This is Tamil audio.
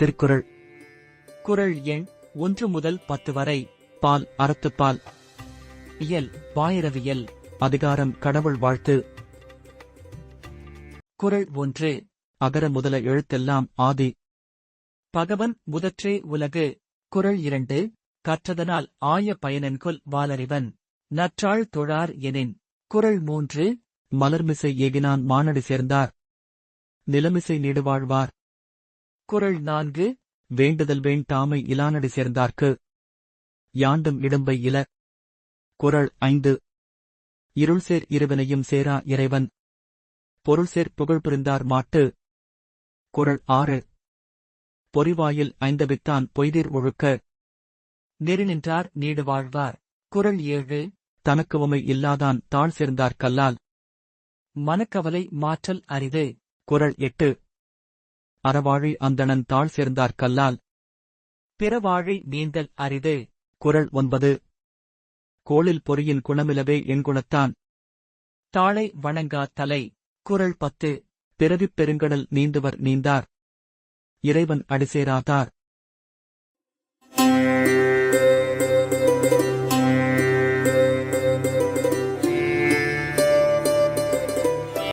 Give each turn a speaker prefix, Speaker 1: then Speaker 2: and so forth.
Speaker 1: திருக்குறள் குரல் எண் ஒன்று முதல் பத்து வரை பால் அறத்துப்பால் இயல் பாயிரவியல் அதிகாரம் கடவுள் வாழ்த்து குரல் ஒன்று அகர முதல எழுத்தெல்லாம் ஆதி பகவன் முதற்றே உலகு குரல் இரண்டு கற்றதனால் ஆய பயனென்கொல் வாலறிவன் நற்றாள் தொழார் எனின் குரல் மூன்று மலர்மிசை எகினான் மானடி சேர்ந்தார் நிலமிசை வாழ்வார் குரல் நான்கு வேண்டுதல் வேண்டாமை இலானடி சேர்ந்தார்க்கு யாண்டும் இடும்பை இல குரல் ஐந்து இருள் சேர் இருவனையும் சேரா இறைவன் பொருள் சேர் புகழ் புரிந்தார் மாட்டு குரல் ஆறு பொறிவாயில் ஐந்தவித்தான் பொய்தீர் ஒழுக்க நெறி நின்றார் நீடு வாழ்வார் குரல் ஏழு தனக்கு உமை இல்லாதான் தாழ் சேர்ந்தார் கல்லால் மனக்கவலை மாற்றல் அரிது குரல் எட்டு அறவாழி அந்தணன் தாழ் சேர்ந்தார் கல்லால் பிறவாழி நீந்தல் அரிது குரல் ஒன்பது கோளில் பொறியின் குணமிலவே என் குணத்தான் தாளை வணங்கா தலை குரல் பத்து பிறவிப் பெருங்கடல் நீந்துவர் நீந்தார் இறைவன் அடிசேராதார்